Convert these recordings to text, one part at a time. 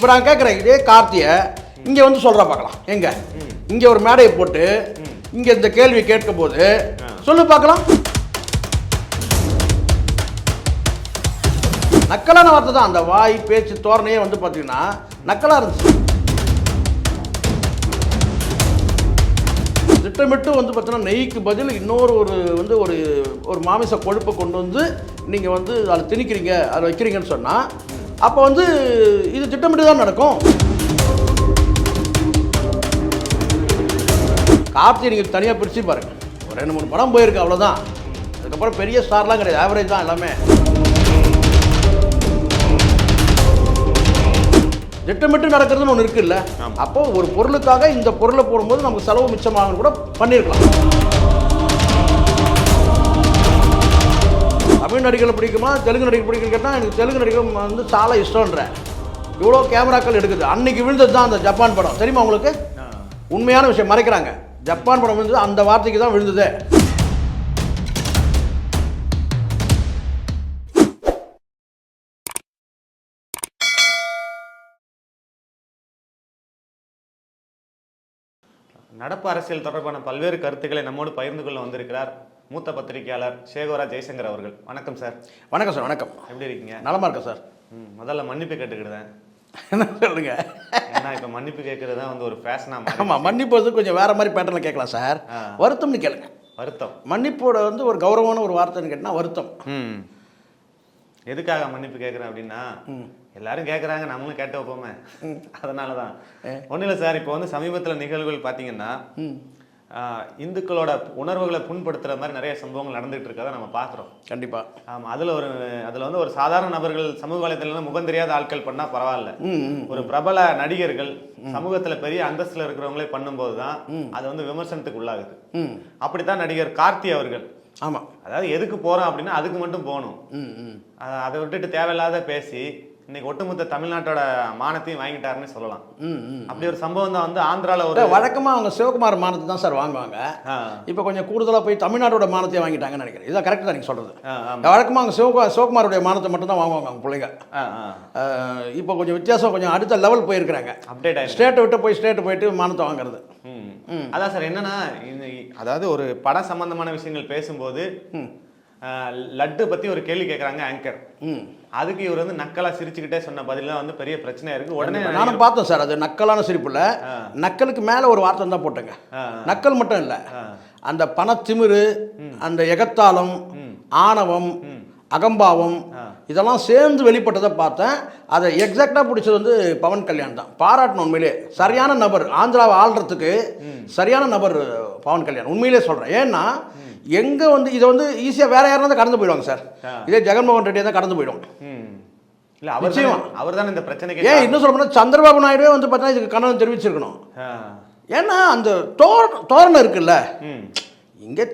இப்போ நான் கேட்குறேன் இதே கார்த்தியை இங்கே வந்து சொல்கிற பார்க்கலாம். எங்க? இங்கே ஒரு மேடையை போட்டு இங்கே இந்த கேள்வி கேட்கும் போது சொல்லு பார்க்கலாம். நக்கலான வார்த்தை தான். அந்த வாய் பேச்சு தோரணையே வந்து பார்த்தீங்கன்னா நக்கலாக இருந்துச்சு. திட்டமிட்டு வந்து பார்த்தீங்கன்னா நெய்க்கு பதில் இன்னொரு ஒரு வந்து ஒரு ஒரு மாமிச கொழுப்பை கொண்டு வந்து நீங்கள் வந்து அதில் திணிக்கிறீங்க அதை வைக்கிறீங்கன்னு சொன்னால் அப்போ வந்து இது திட்டமிட்டு தான் நடக்கும். கார்த்தி நீங்கள் தனியாக பிரித்து பாருங்க. ஒரு ரெண்டு மூணு படம் போயிருக்கு அவ்வளோதான் அதுக்கப்புறம் பெரிய ஸ்டார்லாம் கிடையாது. ஆவரேஜ் தான் எல்லாமே. திட்டமிட்டு நடக்கிறதுன்னு ஒன்று இருக்குல்ல. அப்போ ஒரு பொருளுக்காக இந்த பொருளை போடும்போது நமக்கு செலவு மிச்சமாகணும் கூட பண்ணியிருக்கலாம் தமிழ் நடிகளை பிடிக்குமா தெலுங்கு நடிகை பிடிக்குன்னு கேட்டால் எனக்கு தெலுங்கு நடிகர் வந்து சால இஷ்டம்ன்றேன் இவ்வளோ கேமராக்கள் எடுக்குது. அன்னைக்கு விழுந்தது தான் அந்த ஜப்பான் படம். தெரியுமா உங்களுக்கு? உண்மையான விஷயம். மறைக்கிறாங்க. ஜப்பான் படம் விழுந்தது அந்த வார்த்தைக்கு தான் விழுந்தது. நடப்பு அரசியல் தொடர்பான பல்வேறு கருத்துக்களை நம்மோடு பகிர்ந்து கொள்ள வந்திருக்கிறார் மூத்த பத்திரிகையாளர் சேகோரா ஜெய்சங்கர் அவர்கள். வணக்கம் சார். வணக்கம் சார். வணக்கம். எப்படி இருக்கீங்க? நலமா இருக்கேன் சார். ம், முதல்ல மன்னிப்பு கேட்டுக்கிடுதேன். என்ன சொல்லுங்க ஏன்னா இப்போ மன்னிப்பு கேட்கறது தான் வந்து ஒரு ஃபேஷனாக ஆமாம் மன்னிப்பு வந்து கொஞ்சம் வேற மாதிரி பேட்டர்னில் கேட்கலாம் சார். வருத்தம்னு கேளுங்க. வருத்தம். மன்னிப்போட வந்து ஒரு கௌரவமான ஒரு வார்த்தைன்னு கேட்டால் வருத்தம். ம். எதுக்காக மன்னிப்பு கேட்குறேன் அப்படின்னா எல்லாரும் கேட்குறாங்க நம்மளும் கேட்ட வைப்போமே. அதனால தான் ஒன்றும் இல்லை சார் இப்போ வந்து சமீபத்தில் நிகழ்வுகள் பார்த்தீங்கன்னா இந்துக்களோட உணர்வுகளை புண்படுத்துகிற மாதிரி நிறைய சம்பவங்கள் நடந்துகிட்டு இருக்கதை நம்ம பார்க்குறோம் கண்டிப்பாக ஆமா அதுல ஒரு அதுல வந்து ஒரு சாதாரண நபர்கள் சமூக வலைதளம் முகம் தெரியாத ஆட்கள் பண்ணா பரவாயில்ல. ஒரு பிரபல நடிகர்கள் சமூகத்துல பெரிய அந்தஸ்துல இருக்கிறவங்களே பண்ணும்போது தான் அது வந்து விமர்சனத்துக்கு உள்ளாகுது. அப்படித்தான் நடிகர் கார்த்தி அவர்கள். ஆமாம் அதாவது எதுக்கு போறோம் அப்படின்னா அதுக்கு மட்டும் போகணும். அதை விட்டுட்டு தேவையில்லாத பேசி இன்னைக்கு ஒட்டுமொத்த தமிழ்நாட்டோட மானத்தையும் வாங்கிட்டாருன்னு சொல்லலாம். அப்படி ஒரு சம்பவம் தான் வந்து ஆந்திரால ஒரு வழக்கமாக அவங்க சிவகுமார் மானத்தை தான் சார் வாங்குவாங்க. இப்போ கொஞ்சம் கூடுதலாக போய் தமிழ்நாட்டோட மானத்தை வாங்கிட்டாங்கன்னு நினைக்கிறேன். இதான் கரெக்ட் தான் நீங்கள் சொல்கிறது. வழக்கமாக அவங்க சிவகுமார் சிவகுமாருடைய மானத்தை மட்டும் தான் வாங்குவாங்க அவங்க பிள்ளைங்க. இப்போ கொஞ்சம் வித்தியாசம் கொஞ்சம் அடுத்த லெவல் போயிருக்கிறாங்க. அப்டேட் ஆயிருக்கு. ஸ்டேட்டை விட்டு போய் ஸ்டேட்டு போயிட்டு மானத்தை வாங்குறது. அதான் சார் என்னன்னா அதாவது ஒரு பட சம்பந்தமான விஷயங்கள் பேசும்போது லட்டு பத்தி ஒரு கேள்வி கேட்கறாங்க ஆங்கர் ம். அதுக்கு இவர் வந்து நக்கலா சிரிச்சுக்கிட்டே சொன்ன பதில் தான் வந்து பெரிய பிரச்சனையா இருக்கு. உடனே நானும் பார்த்தேன் சார் அது நக்கலான சிரிப்பு இல்ல நக்கலுக்கு மேலே ஒரு வார்த்தை தான் போட்டேங்க. நக்கல் மட்டும் இல்லை. அந்த பணத்திமிரு அந்த எகத்தாளம் ஆணவம் அகம்பாவம் இதெல்லாம் சேர்ந்து வெளிப்பட்டதை பார்த்தேன். அதை எக்ஸாக்டாக பிடிச்சது வந்து பவன் கல்யாண் தான். பாராட்டணும் உண்மையிலே. சரியான நபர். ஆந்திராவை ஆள்றதுக்கு சரியான நபர் பவன் கல்யாண். உண்மையிலே சொல்கிறேன் ஏன்னா எங்கே வந்து இதை வந்து ஈஸியாக வேற யாரும் தான் கடந்து போயிடுவாங்க சார். இதே ஜெகன்மோகன் ரெட்டி தான் கடந்து போயிடும். ம். இல்ல அவர். அவர் தானே இந்த பிரச்சனைக்கு ஏன் இன்னும் சொல்ல போனால் சந்திரபாபு நாயுடுவே வந்து பார்த்தீங்கன்னா இதுக்கு கண்டனம் தெரிவிச்சிருக்கணும். ஏன்னா அந்த தோர தோரணை இருக்குல்ல. இங்கே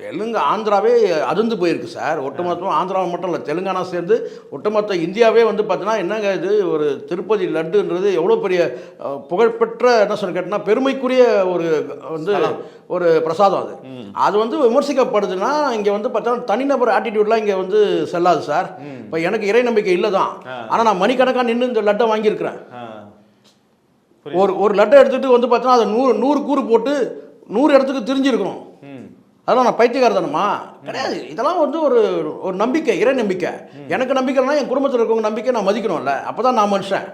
தெலுங்கு ஆந்திராவே அதிர்ந்து போயிருக்கு சார். ஒட்டுமொத்தமாக ஆந்திராவை மட்டும் இல்லை தெலுங்கானா சேர்ந்து ஒட்டுமொத்த இந்தியாவே வந்து பார்த்தீங்கன்னா என்னங்க இது ஒரு திருப்பதி லட்டுன்றது எவ்வளோ பெரிய புகழ்பெற்ற என்ன சொல்ல கேட்டோம்னா பெருமைக்குரிய ஒரு வந்து ஒரு பிரசாதம் அது. அது வந்து விமர்சிக்கப்படுதுன்னா இங்கே வந்து பார்த்தோன்னா தனிநபர் ஆட்டிடியூட்லாம் இங்கே வந்து செல்லாது சார். இப்போ எனக்கு இறை நம்பிக்கை இல்லை தான் ஆனால் நான் மணிக்கணக்காக நின்று இந்த லட்டை வாங்கியிருக்கிறேன். ஒரு ஒரு லட்டை எடுத்துகிட்டு வந்து பார்த்தோன்னா அதை நூறு நூறு கூறு போட்டு நூறு இடத்துக்கு தெரிஞ்சிருக்கணும். அதெல்லாம் நான் பைத்தியக்காரத்தனமா கிடையாது. இதெல்லாம் வந்து ஒரு ஒரு நம்பிக்கை இறை நம்பிக்கை. எனக்கு நம்பிக்கைனா என் குடும்பத்தில் இருக்கவங்க நம்பிக்கை நான் மதிக்கணும்ல. அப்போ தான் நான் மனுஷன்.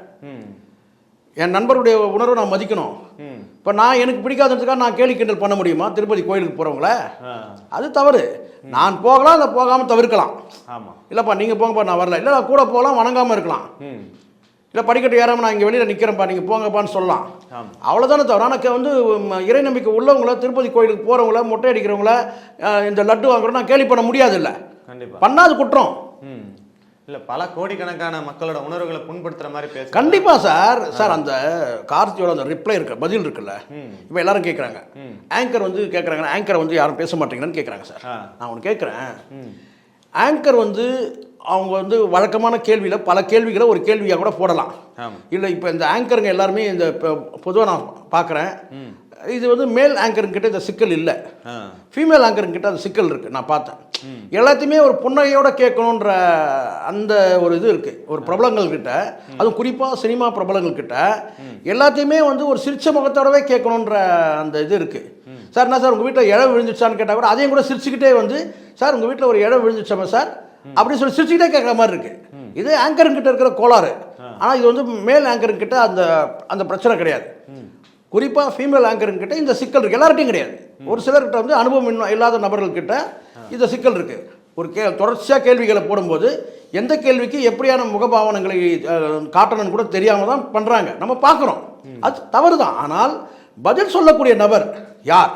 என் நண்பருடைய உணர்வை நான் மதிக்கணும். இப்போ நான் எனக்கு பிடிக்காததுக்காக நான் கேலி கிண்டல் பண்ண முடியுமா? திருப்பதி கோயிலுக்கு போகிறவங்கள. அது தவறு. நான் போகலாம் இல்லை போகாமல் தவிர்க்கலாம். ஆமா. இல்லைப்பா நீங்கள் போங்கப்பா நான் வரல. இல்லை நான் கூட போகலாம் வணங்காமல் இருக்கலாம். இல்லை படிக்கட்டு ஏறாமல் நான் இங்கே வெளியில் நிற்கிறேன்ப்பா நீங்கள் போங்கப்பான்னு சொல்லலாம். அவ்வளோதானே தவிர ஆனால் வந்து இறை நம்பிக்கை உள்ளவங்கள திருப்பதி கோயிலுக்கு போகிறவங்கள மொட்டை அடிக்கிறவங்கள இந்த லட்டு வாங்குறோம் நான் கேலி பண்ண முடியாது இல்லை பண்ணாது குற்றம். இல்ல பல கோடிக்கணக்கான மக்களோட உணர்வுகளை புண்படுத்துற மாதிரி பேச கண்டிப்பாக சார். சார் அந்த கார்த்தியோட அந்த ரிப்ளை இருக்கு பதில் இருக்குல்ல. இப்போ எல்லாரும் கேட்குறாங்க ஆங்கர் வந்து கேட்குறாங்க ஆங்கரை வந்து யாரும் பேச மாட்டீங்கன்னு கேட்குறாங்க சார். நான் ஒன்று கேட்குறேன் ஆங்கர் வந்து அவங்க வந்து வழக்கமான கேள்வியில் பல கேள்விகளை ஒரு கேள்வியாக கூட போடலாம். இல்லை இப்போ இந்த ஆங்கருங்க எல்லாருமே இந்த இப்போ பொதுவாக நான் பார்க்குறேன் இது வந்து மேல் ஆங்கருங்கிட்ட இந்த சிக்கல் இல்லை. ஃபீமேல் ஆங்கருங்கிட்ட அந்த சிக்கல் இருக்குது நான் பார்த்தேன். எல்லாத்தையுமே ஒரு புன்னகையோட கேட்கணுன்ற அந்த ஒரு இது இருக்கு. ஒரு பிரபலங்கள் கிட்ட அதுவும் குறிப்பாக சினிமா பிரபலங்கள் கிட்ட எல்லாத்தையுமே வந்து ஒரு சிரிச்ச முகத்தோடவே கேட்கணுன்ற அந்த இது இருக்கு. சார் என்ன சார் உங்கள் வீட்டில் இழவு விழுந்துச்சான்னு கேட்டால் கூட அதையும் கூட சிரிச்சுக்கிட்டே வந்து சார் உங்கள் வீட்டில் ஒரு இழவு விழுந்துச்சாமா சார்? அப்படின்னு சொல்லி சிரிச்சுக்கிட்டே கேட்குற மாதிரி இருக்கு. இது ஆங்கருங்கிட்ட இருக்கிற கோளாறு. ஆனால் இது வந்து மேல் ஆங்கருங்கிட்ட அந்த அந்த பிரச்சனை கிடையாது. குறிப்பாக ஃபீமேல் ஆங்கருங்கிட்ட இந்த சிக்கல் இருக்குது எல்லார்ட்டையும் கிடையாது. ஒரு சிலர்கிட்ட வந்து அனுபவம் இன்னும் இல்லாத நபர்கள்கிட்ட இந்த சிக்கல் இருக்குது ஒரு கே தொடர்ச்சியாக கேள்விகளை போடும்போது எந்த கேள்விக்கு எப்படியான முகபாவனங்களை காட்டணும்னு கூட தெரியாமல் தான் பண்ணுறாங்க நம்ம பார்க்குறோம். அது தவறு தான் ஆனால் பதில் சொல்லக்கூடிய நபர் யார்?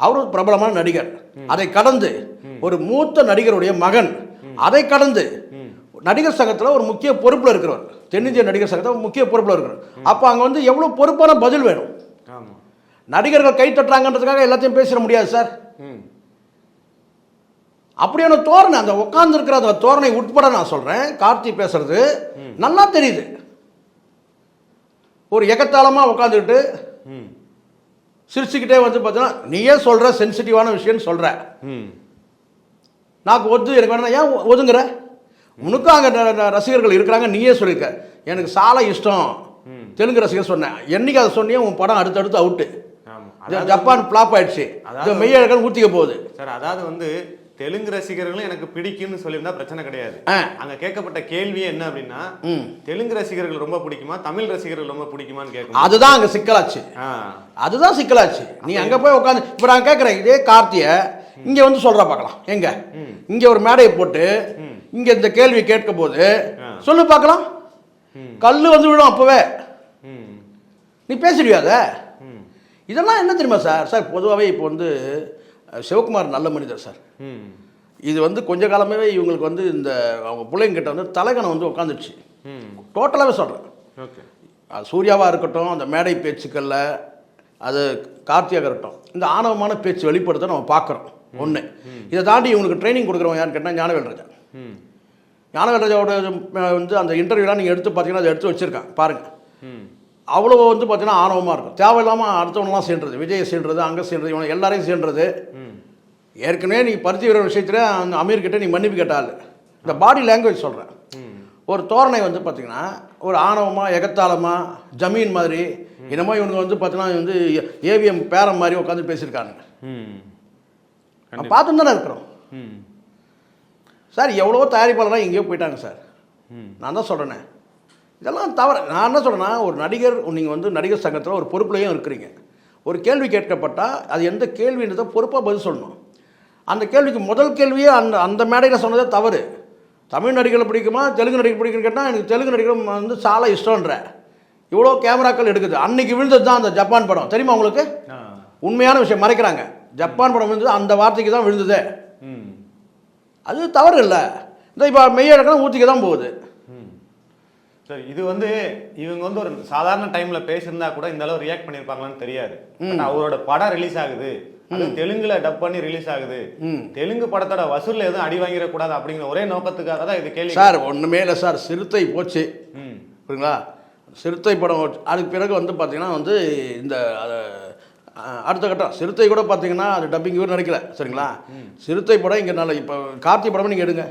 அவர் பிரபலமான நடிகர். அதை கடந்து ஒரு மூத்த நடிகருடைய மகன். அதை கடந்து நடிகர் சங்கத்தில் ஒரு முக்கிய பொறுப்பில் இருக்கிறவர். தென்னிந்திய நடிகர் சங்கத்தில் முக்கிய பொறுப்பில் இருக்கிறவர். அப்போ அங்கே வந்து எவ்வளோ பொறுப்பான பதில் வேணும்? நடிகர்கள் கை தட்டுறாங்கன்றதுக்காக எல்லாத்தையும் பேசிட முடியாது சார். அப்படியான தோரணை அந்த உட்கார்ந்துருக்கிற அந்த தோரணை உட்பட நான் சொல்கிறேன் கார்த்தி பேசுறது நல்லா தெரியுது. ஒரு எகத்தாளமாக உட்காந்துக்கிட்டு சிரிச்சுக்கிட்டே வந்து பார்த்தீங்கன்னா நீயே சொல்கிற சென்சிட்டிவான விஷயம்னு சொல்கிற நாக்கு ஒத்து எனக்கு வேணா ஏன் ஒதுங்குற? உனக்கும் அங்கே ரசிகர்கள் இருக்கிறாங்க நீயே சொல்லியிருக்க எனக்கு சாலை இஷ்டம். தெலுங்கு ரசிகர் சொன்னேன். என்னைக்கு அதை சொன்னியே உன் படம் அடுத்தடுத்து அவுட்டு ஜப்பான் ஃப்ளாப் ஆயிடுச்சு. மெய்யழகன் ஊற்றிக்க போகுது. சார் அதாவது வந்து தெலுங்கு ரசிகர்களும் எனக்கு பிடிக்கும்னு சொல்லியிருந்தா பிரச்சனை கிடையாது. அங்க கேட்கப்பட்ட கேள்வி என்ன அப்படின்னா. தெலுங்கு ரசிகர்கள் ரொம்ப பிடிக்குமா தமிழ் ரசிகர்கள் ரொம்ப பிடிக்குமான்னு கேட்கணும். அதுதான் அங்கே சிக்கலாச்சு. அதுதான் சிக்கலாச்சு. நீ அங்கே போய் உட்காந்து இப்போ நான் கேட்குறேன் இதே கார்த்தியை இங்கே வந்து சொல்கிறா பார்க்கலாம். எங்க? இங்கே ஒரு மேடையை போட்டு இங்கே இந்த கேள்வி கேட்க போது. சொல்லு பார்க்கலாம். கல் வந்து விழும் அப்போவே. நீ பேசிடுவியா அதை? இதெல்லாம் என்ன தெரியுமா சார்? சார் பொதுவாகவே இப்போ வந்து சிவகுமார் நல்ல மனிதர் சார். இது வந்து கொஞ்ச காலமாகவே இவங்களுக்கு வந்து இந்த அவங்க பிள்ளைங்கிட்ட வந்து தலைகணம் வந்து உட்காந்துச்சு ம் டோட்டலாகவே சொல்கிறேன் சூர்யாவாக இருக்கட்டும் அந்த மேடை பேச்சுக்களில் அது கார்த்தியாக இருக்கட்டும் இந்த ஆணவமான பேச்சு வெளிப்படுத்த நம்ம பார்க்குறோம். ஒன்று இதை தாண்டி இவங்களுக்கு ட்ரைனிங் கொடுக்குறவங்க யாருன்னு கேட்டால் ஞானவேல் ராஜா. ஞானவேல் ராஜாவோட வந்து அந்த இன்டர்வியூலாம் நீங்கள் எடுத்து பார்த்தீங்கன்னா அதை எடுத்து வச்சுருக்கான் பாருங்கள் அவ்வளோ வந்து பார்த்தீங்கன்னா ஆணவமாக இருக்கும். தேவையில்லாமல் அடுத்தவனெலாம் சேர்றது விஜயை சேர்றது அங்கே சேர்றது இவனை எல்லாரையும் சேர்றது. ஏற்கனவே நீ பருத்தி வீரர் விஷயத்தில் அந்த அமீர்கிட்ட நீ மன்னிப்பு கேட்டால் இந்த பாடி லாங்குவேஜ் சொல்கிறேன் ஒரு தோரணை வந்து பார்த்தீங்கன்னா ஒரு ஆணவமாக எகத்தாளமாக ஜமீன் மாதிரி என்னமோ இவனுங்க வந்து பார்த்தீங்கன்னா வந்து ஏவிஎம் பேரம் மாதிரி உட்காந்து பேசியிருக்காங்க ம். நம்ம பார்த்துட்டு தானே இருக்கிறோம். ம். சார் எவ்வளோ தயாரிப்பாளர்லாம் எங்கேயோ போயிட்டாங்க சார். ம். நான் தான் சொல்கிறேனே இதெல்லாம் தவறு நான் என்ன சொல்கிறேன்னா ஒரு நடிகர் நீங்கள் வந்து நடிகர் சங்கத்தில் ஒரு பொறுப்புலையும் இருக்கிறீங்க. ஒரு கேள்வி கேட்கப்பட்டால் அது எந்த கேள்வின்றதை பொறுப்பாக பதில் சொல்லணும். அந்த கேள்விக்கு முதல் கேள்வியே அந்த அந்த மேடையில் சொன்னதே தவறு. தமிழ் நடிகர்களை பிடிக்குமா தெலுங்கு நடிகர் பிடிக்குன்னு கேட்டால் எனக்கு தெலுங்கு நடிகர் வந்து சாலை இஷ்டன்ற இவ்வளோ கேமராக்கள் எடுக்குது. அன்னைக்கு விழுந்தது தான் அந்த ஜப்பான் படம். தெரியுமா உங்களுக்கு? உண்மையான விஷயம் மறைக்கிறாங்க. ஜப்பான் படம் விழுந்தது அந்த வார்த்தைக்கு தான் விழுந்ததே. ம். அது தவறு இல்லை. இந்த இப்போ மெய்யழக்கம் ஊற்றிக்க தான் போகுது. ம். சரி இது வந்து இவங்க வந்து ஒரு சாதாரண டைம்ல பேசியிருந்தா கூட இந்த அளவு ரியாக்ட் பண்ணிருப்பாங்களான்னு தெரியாது. அவரோட படம் ரிலீஸ் ஆகுது. அது தெலுங்குல டப் பண்ணி ரிலீஸ் ஆகுது. தெலுங்கு படத்தோட வசூல்ல எதுவும் அடி வாங்கிடக்கூடாது அப்படிங்கிற ஒரே நோக்கத்துக்காக தான் இது கேள்வி சார் ஒன்றுமே இல்லை சார். சிறுத்தை போச்சு. ம். புரியுங்களா சிறுத்தை படம் அதுக்கு பிறகு வந்து பார்த்தீங்கன்னா வந்து இந்த அடுத்த கட்டம். சிறுத்தை கூட பார்த்தீங்கன்னா அது டப்பிங் இவர் நடிக்கல. சரிங்களா? சிறுத்தை படம் இங்கே நல்ல இப்போ கார்த்தி படமே நீங்கள் எடுங்க.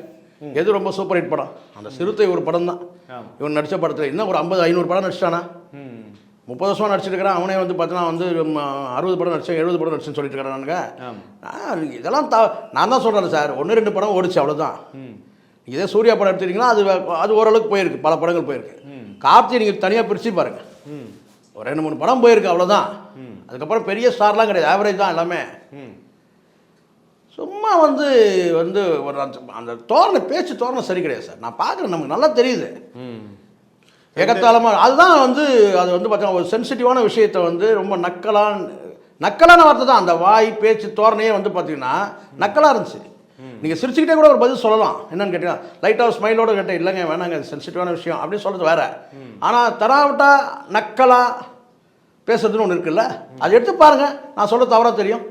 எது ரொம்ப சூப்பர் ஹிட் படம்? அந்த சிறுத்தை ஒரு படம் தான். இவன் நடித்த படத்தில் இன்னும் ஒரு ஐம்பது ஐநூறு படம் நடிச்சிட்டானா? முப்பது வருஷமாக நடிச்சிருக்கிறான் அவனே வந்து பார்த்தீங்கன்னா வந்து அறுபது படம் நடிச்சேன் எழுபது படம் நடிச்சேன்னு சொல்லிட்டு இருக்கிறானுங்க இதெல்லாம் த நான் தான் சொல்கிறேன் சார். ஒன்று ரெண்டு படம் ஓடிச்சு அவ்வளோதான் இதே சூர்யா படம் எடுத்துட்டீங்கன்னா அது அது ஓரளவுக்கு போயிருக்கு. பல படங்கள் போயிருக்கு. கார்த்தி நீங்கள் தனியாக பிரித்து பாருங்க. ம். ஒரு ரெண்டு மூணு படம் போயிருக்கு அவ்வளோதான் அதுக்கப்புறம் பெரிய ஸ்டார்லாம் கிடையாது. ஆவரேஜ் தான் எல்லாமே. சும்மா வந்து வந்து ஒரு அந்த- தோரணை பேச்சு தோரணை சரி கிடையாது சார். நான் பார்க்குறேன் நமக்கு நல்லா தெரியுது. ஏகத்தாளமாக அதுதான் வந்து அது வந்து பார்த்தீங்கன்னா ஒரு சென்சிட்டிவான விஷயத்தை வந்து ரொம்ப நக்கலான நக்கலான வார்த்தை தான். அந்த வாய் பேச்சு தோரணையே வந்து பார்த்தீங்கன்னா நக்கலாக இருந்துச்சு. நீங்கள் சிரிச்சுக்கிட்டே கூட ஒரு பதில் சொல்லலாம். என்னன்னு கேட்டீங்கன்னா லைட்டாக ஸ்மைலோட கேட்டேன். இல்லைங்க வேணாங்க சென்சிட்டிவான விஷயம். அப்படின்னு சொல்கிறது வேற. ஆனால் தராவிட்டா நக்கலா பேசுறதுன்னு ஒன்று இருக்குல்ல? அதை எடுத்து பாருங்கள் நான் சொல்ல தவறாக தெரியும்.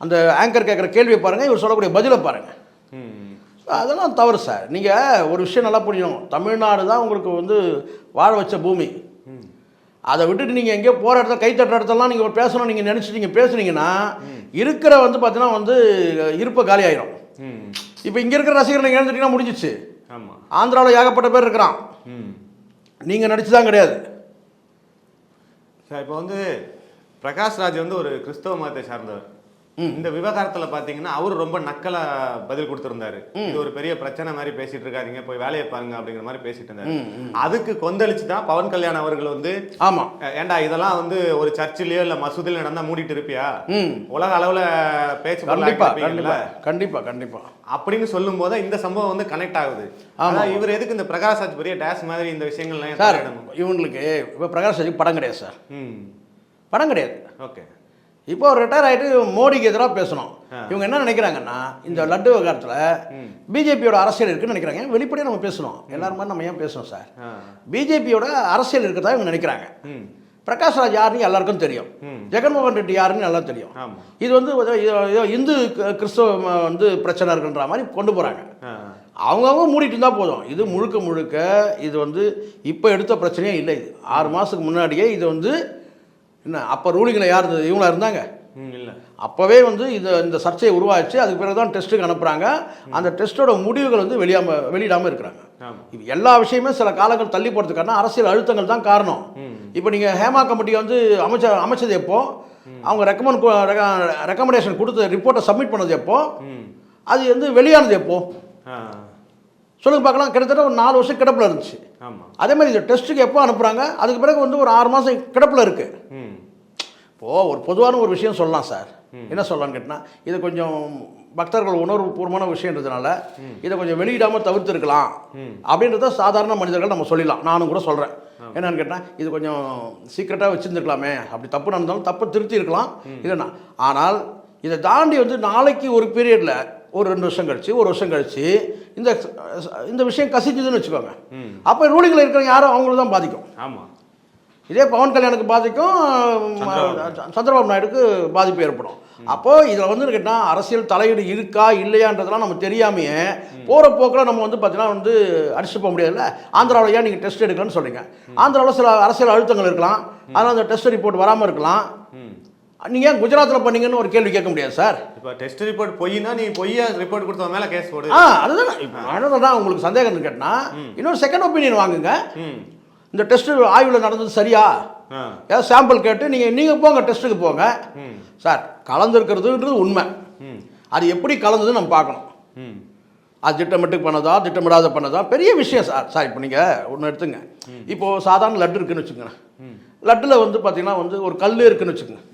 அந்த ஆங்கர் கேட்குற கேள்வியை பாருங்கள் இவர் சொல்லக்கூடிய பதிலை பாருங்கள் அதெல்லாம் தவறு சார் நீங்கள் ஒரு விஷயம் நல்லா புரியும் தமிழ்நாடு தான் உங்களுக்கு வந்து வாழ வச்ச பூமி. அதை விட்டுட்டு நீங்கள் எங்கேயோ போகிற இடத்துல கை தட்டுற இடத்துலலாம் நீங்கள் பேசணும் நீங்கள் நினச்சி நீங்கள் பேசுனீங்கன்னா இருக்கிற வந்து பார்த்தீங்கன்னா வந்து இருப்ப காலி ஆயிரும். இப்போ இங்கே இருக்கிற ரசிகர் நீங்கள் எழுந்துட்டீங்கன்னா முடிஞ்சிச்சு. ஆமா. ஆந்திராவில் ஏகப்பட்ட பேர் இருக்கிறான். நீங்கள் நடிச்சு தான் கிடையாது. சார் இப்போ வந்து பிரகாஷ் ராஜ் வந்து ஒரு கிறிஸ்தவ மதத்தை சார்ந்தவர். இந்த விவகாரத்துல பாத்தீங்கன்னா அவர் ரொம்ப நக்கலா பதில் கொடுத்திருந்தாரு. இது ஒரு பெரிய பிரச்சனை மாதிரி பேசிட்டு இருக்காதீங்க போய் வேலையை பாருங்க அப்படிங்கிற மாதிரி பேசிட்டு இருந்தாரு. அதுக்கு கொந்தளிச்சு தான் பவன் கல்யாண் அவர்கள் வந்து ஆமாம் "அஹ், ஏன்டா இதெல்லாம் வந்து ஒரு சர்ச்சிலயோ இல்ல மசூதியில நடந்தா மூடிட்டு இருப்பியா? உலக அளவுல பேச்சு பொருளா கண்டிப்பாக இருப்பீங்கல்ல?" கண்டிப்பாக கண்டிப்பாக கண்டிப்பாக அப்படின்னு சொல்லும் போது இந்த சம்பவம் வந்து கனெக்ட் ஆகுது. ஆனா இவர் எதுக்கு இந்த பிரகாஷ் ராஜ் பெரிய டேஷ் மாதிரி இந்த விஷயங்கள்லாம்? இவங்களுக்கு இப்போ பிரகாஷ் ராஜுக்கு படம் கிடையாது சார். படம் கிடையாது. ஓகே. இப்போ ரிட்டையர் ஆகிட்டு மோடிக்கு எதிராக பேசணும். இவங்க என்ன நினைக்கிறாங்கன்னா இந்த லட்டு விவகாரத்தில் பிஜேபியோட அரசியல் இருக்குன்னு நினைக்கிறாங்க. வெளிப்படையாக நம்ம பேசணும். எல்லாரும் மாதிரி நம்ம ஏன் பேசணும் சார்? பிஜேபியோட அரசியல் இருக்கிறதா இவங்க நினைக்கிறாங்க. பிரகாஷ் ராஜ் யாருன்னு எல்லாருக்கும் தெரியும். ஜெகன்மோகன் ரெட்டி யாருன்னு நல்லா தெரியும். இது வந்து இந்து கிறிஸ்தவ வந்து பிரச்சனை இருக்குன்ற மாதிரி கொண்டு போகிறாங்க அவங்கவுங்க மூடிட்டு இருந்தால் போதும். இது முழுக்க முழுக்க இது வந்து இப்போ எடுத்த பிரச்சனையே இல்லை. இது ஆறு மாதத்துக்கு முன்னாடியே இது வந்து என்ன அப்போ ரூலிங்கில் யார் இருந்தது? இவங்களா இருந்தாங்க? இல்ல. அப்போவே வந்து இது இந்த சர்ச்சையை உருவாச்சு. அதுக்கு பிறகு தான் டெஸ்ட்டுக்கு அனுப்புகிறாங்க அந்த டெஸ்ட்டோட முடிவுகள் வந்து வெளியாம வெளியிடாமல் இருக்கிறாங்க. இது எல்லா விஷயமே சில காலங்கள் தள்ளி போகிறதுக்கான அரசியல் அழுத்தங்கள் தான் காரணம். இப்போ நீங்கள் ஹேமா கமிட்டி வந்து அமைச்ச அமைச்சது எப்போ? அவங்க ரெக்கமெண்ட் ரெக்கமெண்டேஷன் கொடுத்த ரிப்போர்ட்டை சப்மிட் பண்ணது எப்போ? அது வந்து வெளியானது எப்போ? சொல்லுங்க பார்க்கலாம். கிட்டத்தட்ட ஒரு நாலு வருஷம் கிடப்பில் இருந்துச்சு. அதே மாதிரி இந்த டெஸ்ட்டுக்கு எப்போ அனுப்புகிறாங்க அதுக்கு பிறகு வந்து ஒரு ஆறு மாதம் கிடப்பில் இருக்குது இப்போது ஒரு பொதுவான ஒரு விஷயம் சொல்லலாம் சார். என்ன சொல்லலாம்னு கேட்டால் இது கொஞ்சம் பக்தர்கள் உணர்வுபூர்வமான விஷயன்றதுனால இதை கொஞ்சம் வெளியிடாமல் தவிர்த்துருக்கலாம். அப்படின்றத சாதாரண மனிதர்கள் நம்ம சொல்லிடலாம். நானும் கூட சொல்கிறேன் என்னன்னு கேட்டால் இது கொஞ்சம் சீக்கிரட்டாக வச்சுருந்துருக்கலாமே. அப்படி தப்பு நடந்தாலும் தப்பு திருத்தி இருக்கலாம் இல்லைண்ணா ஆனால் இதை தாண்டி வந்து நாளைக்கு ஒரு பீரியடில் ஒரு ரெண்டு வருஷம் கழிச்சு ஒரு வருஷம் கழிச்சு இந்த இந்த விஷயம் கசிஞ்சுதுன்னு வச்சுக்கோங்க. அப்போ ரூலிங்கில் இருக்கிற யாரும் அவங்கள தான் பாதிக்கும். ஆமா. இதே பவன் கல்யாணுக்கு பாதிக்கும் சந்திரபாபு. நாயுடுக்கு பாதிப்பு ஏற்படும். அப்போ இதில் வந்து கேட்டால் அரசியல் தலையீடு இருக்கா இல்லையான்றதெல்லாம் நம்ம தெரியாமையே போகிற போக்கில் நம்ம வந்து பார்த்தீங்கன்னா வந்து அடிச்சுட்டு போக முடியாதுல்ல? ஆந்திராவில் ஏன் நீங்கள் டெஸ்ட் எடுக்கலன்னு சொல்றீங்க? ஆந்திராவில் சில அரசியல் அழுத்தங்கள் இருக்கலாம். அதனால் அந்த டெஸ்ட் ரிப்போர்ட் வராமல் இருக்கலாம். நீங்கள் ஏன் குஜராத்தில் பண்ணீங்கன்னு ஒரு கேள்வி கேட்க முடியாது சார். இப்போ டெஸ்ட் ரிப்போர்ட் பொய்னா நீ பொய்யா ரிப்போர்ட் கொடுத்தவன் மேல கேஸ் போடு. ஆ அதுதான். அதான் உங்களுக்கு சந்தேகம் கேட்டால் இன்னொரு செகண்ட் ஒப்பீனியன் வாங்குங்க. இந்த டெஸ்ட் ஆய்வில் நடந்தது சரியா? ஏதாவது சாம்பிள் கேட்டு நீங்கள் நீங்கள் போங்க டெஸ்ட்டுக்கு போங்க. சார் கலந்துருக்கிறதுன்றது உண்மை. அது எப்படி கலந்ததுன்னு நம்ம பார்க்கணும். அது திட்டமிட்டு பண்ணதா திட்டமிடாத பண்ணதா பெரிய விஷயம் சார். சார் இப்போ நீங்கள் ஒன்று எடுத்துங்க. இப்போது சாதாரண லட்டு இருக்குன்னு வச்சுக்கோங்க. லட்டில் வந்து பார்த்தீங்கன்னா வந்து ஒரு கல் இருக்குன்னு வச்சுக்கோங்க.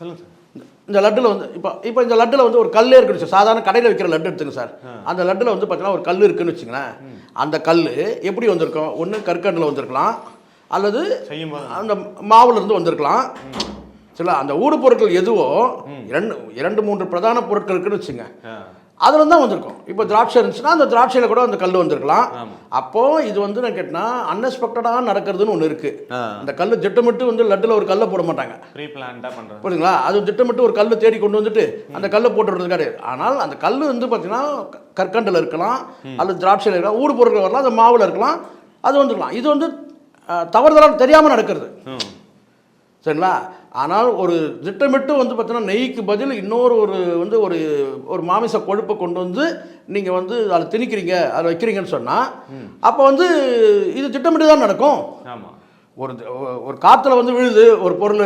சொல்லுங்க சார். இந்த லட்டில் வந்து இப்போ இப்போ இந்த லட்டில் வந்து ஒரு கல் இருக்குன்னு வச்சு சாதாரண கடையில் வைக்கிற லட்டு எடுத்துங்க சார். அந்த லட்டில் வந்து பார்த்தீங்கன்னா ஒரு கல் இருக்குன்னு வச்சுங்களேன் அந்த கல் எப்படி வந்திருக்கும்? ஒன்று கற்கண்டில் வந்திருக்கலாம். அல்லது அந்த மாவுல இருந்து வந்திருக்கலாம். சரிங்களா? அந்த ஊடு பொருட்கள் எதுவோ இரண்டு இரண்டு மூன்று பிரதான பொருட்கள் இருக்குன்னு வச்சுங்க அதுல தான் வந்திருக்கும். இப்போ திராட்சை இருந்துச்சுன்னா அந்த திராட்சையில் கூட அந்த கல் வந்திருக்கலாம். ஆமா. அப்போ இது வந்து நான் கேட்டனா அன்எக்ஸ்பெக்டடாக நடக்கிறதுன்னு ஒன்று இருக்கு. ஆ. அந்த கல் திட்டமிட்டு வந்து லட்டில் ஒரு கல்லை போட மாட்டாங்க. புரியுதுங்களா? அது திட்டமிட்டு ஒரு கல்லை தேடி கொண்டு வந்துட்டு அந்த கல்லை போட்டுறது கிடையாது. ஆனால் அந்த கல் வந்து பார்த்தீங்கன்னா கற்கண்டில் இருக்கலாம் அல்லது திராட்சையில் இருக்கலாம் ஊடு பொருட்கள் வரலாம் அது மாவில் இருக்கலாம் அது வந்துருக்கலாம். இது வந்து தவறுதலாக தெரியாமல் நடக்கிறது. சரிங்களா? ஆனால் ஒரு திட்டமிட்டு வந்து பார்த்தீங்கன்னா நெய்க்கு பதில் இன்னொரு ஒரு வந்து ஒரு ஒரு மாமிச கொழுப்பை கொண்டு வந்து நீங்கள் வந்து அதில் திணிக்கிறீங்க அதில் வைக்கிறீங்கன்னு சொன்னால் அப்போ வந்து இது திட்டமிட்டு தான் நடக்கும். ஆமா. ஒரு ஒரு காற்றுல வந்து விழுது ஒரு பொருள்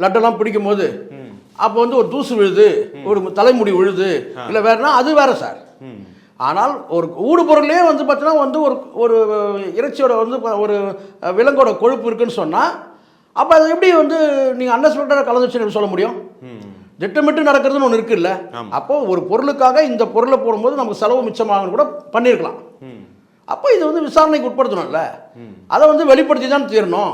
லட்டெல்லாம் பிடிக்கும் போது அப்போ வந்து ஒரு தூசு விழுது ஒரு தலைமுடி விழுது இல்லை வேறனா அது வேற சார். ஆனால் ஒரு ஊடு பொருளே வந்து பார்த்தீங்கன்னா வந்து ஒரு ஒரு இறைச்சியோட வந்து ஒரு விலங்கோட கொழுப்பு இருக்குன்னு சொன்னால் அப்போ அது எப்படி வந்து நீங்கள் அன்எக்ஸ்பெக்டடாக கலந்துச்சுன்னு சொல்ல முடியும்? திட்டமிட்டு நடக்கிறதுன்னு ஒன்று இருக்குல்ல. அப்போ ஒரு பொருளுக்காக இந்த பொருளை போடும்போது நமக்கு செலவு மிச்சமாகன்னு கூட பண்ணியிருக்கலாம் அப்போ இது வந்து விசாரணைக்கு உட்படுத்தணும்ல. அதை வந்து வெளிப்படுத்தி தான் தீரணும்.